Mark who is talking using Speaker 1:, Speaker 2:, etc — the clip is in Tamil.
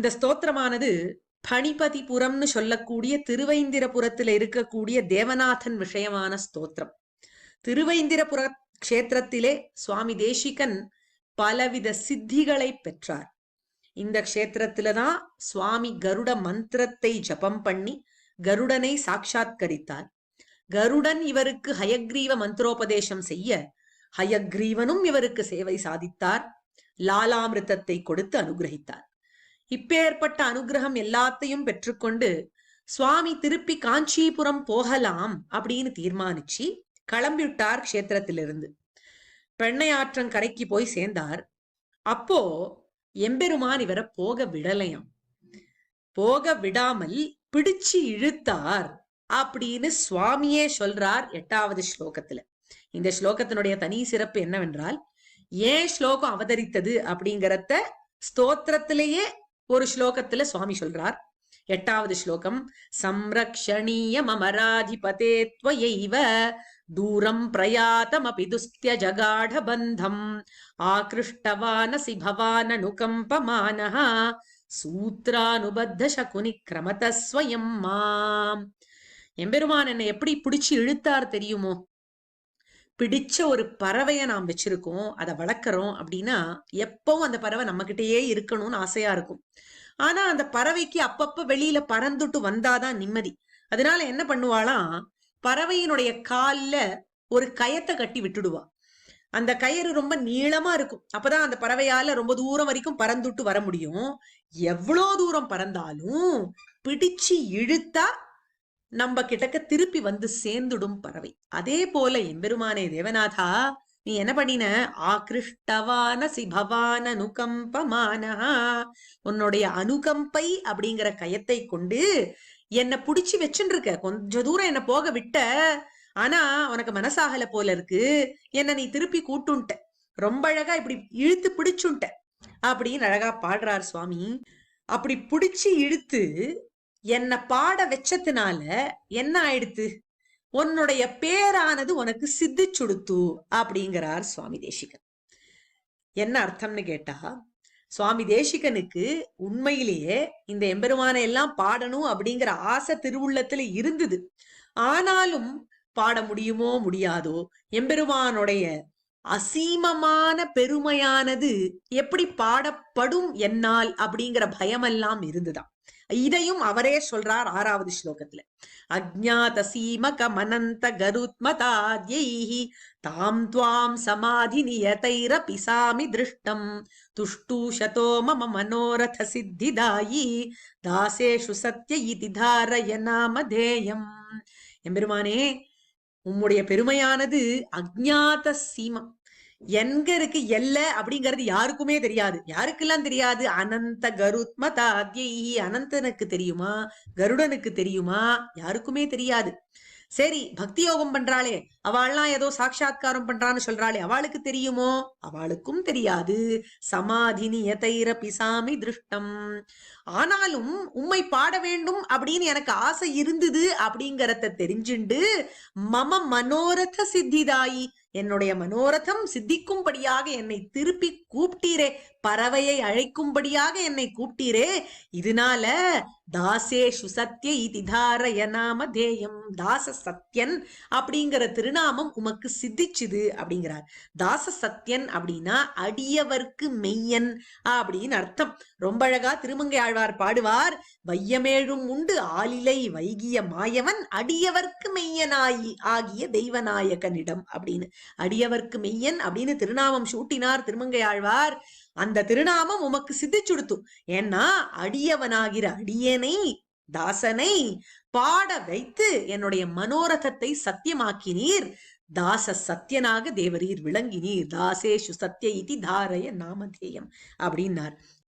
Speaker 1: இந்த ஸ்தோத்திரமானது பணிபதிபுரம்னு சொல்லக்கூடிய திருவைந்திரபுரத்துல இருக்கக்கூடிய தேவநாதன் விஷயமான ஸ்தோத்திரம். திருவைந்திரபுர கஷேத்திரத்திலே சுவாமி தேசிகன் பலவித சித்திகளை பெற்றார். இந்த க்ஷேத்திரத்திலதான் சுவாமி கருட மந்திரத்தை ஜபம் பண்ணி கருடனை சாட்சாத்கரித்தார். கருடன் இவருக்கு ஹயக்ரீவ மந்திரோபதேசம் செய்ய ஹயக்ரீவனும் இவருக்கு சேவை சாதித்தார். லாலாமிருத்தத்தை கொடுத்து அனுகிரகித்தார். இப்பேற்பட்ட அனுகிரகம் எல்லாத்தையும் பெற்றுக்கொண்டு சுவாமி திருப்பி காஞ்சிபுரம் போகலாம் அப்படின்னு தீர்மானிச்சு கிளம்பிவிட்டார் கஷேத்திரத்திலிருந்து. பெண்ணையாற்றங் கரைக்கு போய் சேர்ந்தார். அப்போ எம்பெருமான் இவரை போக விடலையாம். போக விடாமல் பிடிச்சு இழுத்தார் அப்படின்னு சுவாமியே சொல்றார் எட்டாவது ஸ்லோகத்துல. இந்த ஸ்லோகத்தினுடைய தனி சிறப்பு என்னவென்றால் ஏன் ஸ்லோகம் அவதரித்தது அப்படிங்கறத ஸ்தோத்திரத்திலேயே ஒரு ஸ்லோகத்துல சுவாமி சொல்றார். எட்டாவது ஸ்லோகம் சம்ரக்ஷணீய மமராதிபதே துவயைவ தூரம் பிரயாதம் அபி துஸ்திய ஜகாட பந்தம் ஆகிருஷ்டவானசி பவானனுகம்பமானஹ சூத்ரானுபத்த சகுனி கிரமத மாம் எம்பெருமான் என்னை எப்படி பிடிச்சு இழுத்தார் தெரியுமோ பிடிச்ச ஒரு பறவையை நாம் வச்சிருக்கோம் அதை வளர்க்குறோம் அப்படின்னா எப்பவும் அந்த பறவை நம்மகிட்டயே இருக்கணும்னு ஆசையா இருக்கும். ஆனா அந்த பறவைக்கு அப்பப்ப வெளியில பறந்துட்டு வந்தாதான் நிம்மதி. அதனால என்ன பண்ணுவாளாம் பறவையினுடைய கால்ல ஒரு கயத்தை கட்டி விட்டுடுவா. அந்த கயிறு ரொம்ப நீளமா இருக்கும். அப்பதான் அந்த பறவையால ரொம்ப தூரம் வரைக்கும் பறந்துட்டு வர முடியும். எவ்வளோ தூரம் பறந்தாலும் பிடிச்சு இழுத்தா நம்ம கிட்டக்க திருப்பி வந்து சேர்ந்துடும் பறவை. அதே போல எம்பெருமானே தேவநாதா நீ என்ன பண்ணின? ஆகிருஷ்டவான சிபவான அனுகம்பமானஹா உன்னுடைய அனுகம்பை அப்படிங்கிற கயத்தை கொண்டு என்ன புடிச்சு வச்சுருக்க இருக்க கொஞ்ச தூரம் என்ன போக விட்ட. ஆனா உனக்கு மனசாகல போல இருக்கு. என்ன நீ திருப்பி கூட்டுன்ட்ட. ரொம்ப அழகா இப்படி இழுத்து பிடிச்சுன்ட்ட. அப்படின்னு அழகா பாடுறார் சுவாமி. அப்படி பிடிச்சு இழுத்து என்ன பாட வச்சதுனால என்ன ஆயிடுத்து? உன்னுடைய பேரானது உனக்கு சித்திச்சுடுத்து அப்படிங்கிறார் சுவாமி தேசிகன். என்ன அர்த்தம்னு கேட்டா சுவாமி தேசிகனுக்கு உண்மையிலேயே இந்த எம்பெருமானை எல்லாம் பாடணும் அப்படிங்கிற ஆசை திருவுள்ளத்துல இருந்தது. ஆனாலும் பாட முடியுமோ முடியாதோ எம்பெருமானுடைய அசீமமான பெருமையானது எப்படி பாடப்படும் என்னால் அப்படிங்கிற பயமெல்லாம் இருந்துதான் இதையும் அவரே சொல்றார் ஆறாவது ஸ்லோகத்துல. அஜாத சீமக மனந்த கருத்மதாத்யைஹி தாம் துவாம் சமாதி நியதைர பிசாமி திருஷ்டம் துஷ்டூஷதோ மம மனோரத சித்திதாயி தாசேஷு சத்ய இதி தாரய நாமதேயம் எம்பெருமானே உம்முடைய பெருமையானது அஜாத சீமம் எங்க இருக்கு எல்ல அப்படிங்கிறது யாருக்குமே தெரியாது. யாருக்கெல்லாம் தெரியாது? அனந்த கருத்மதா அத்யி அனந்தனுக்கு தெரியுமா? கருடனுக்கு தெரியுமா? யாருக்குமே தெரியாது. சரி பக்தி யோகம் பண்றாளே. அவள்லாம் ஏதோ சாட்சா்காரம் பண்றான்னு சொல்றாளே. அவளுக்கு தெரியுமோ? அவளுக்கும் தெரியாது. சமாதி நியதைர பிசாமி திருஷ்டம். ஆனாலும் உம்மை பாட வேண்டும் அப்படின்னு எனக்கு ஆசை இருந்தது அப்படிங்கறத தெரிஞ்சுண்டு மம மனோரத சித்திதாயி என்னுடைய மனோரதம் சித்திக்கும்படியாக என்னை திருப்பி கூப்பிட்டீரே. பறவையை அழைக்கும்படியாக என்னை கூப்பிட்டீரே. இதனால தாசேஷு சத்ய இதிதாரய நாம தேயம். தாச சத்யன் அப்படிங்கிற திருநாமம் உமக்கு சித்திச்சுது அப்படிங்கிறார். தாச சத்யன் அப்படின்னா அடியவர்க்கு மெய்யன் அப்படின்னு அர்த்தம். ரொம்ப அழகா திருமங்கை ஆழ்வார் பாடுவார். வையமேழும் உண்டு ஆலிலை வைகிய மாயவன் அடியவர்க்கு மெய்யனாயி ஆகிய தெய்வநாயகனிடம் அப்படின்னு. அடியவர்க்கு மெய்யன் அப்படின்னு திருநாமம் சூட்டினார் திருமங்கை ஆழ்வார் அந்த திருநாமம் உமக்கு சித்திச்சுடுத்து. ஏன்னா அடியவனாகிற அடியனை தாசனை பாட வைத்து என்னுடைய மனோரதத்தை சத்தியமாக்கினீர். தாச சத்தியனாக தேவரீர் விளங்கினீர். தாசேஷு சத்திய இதி தாரய நாமதேயம். அப்படின்னார்.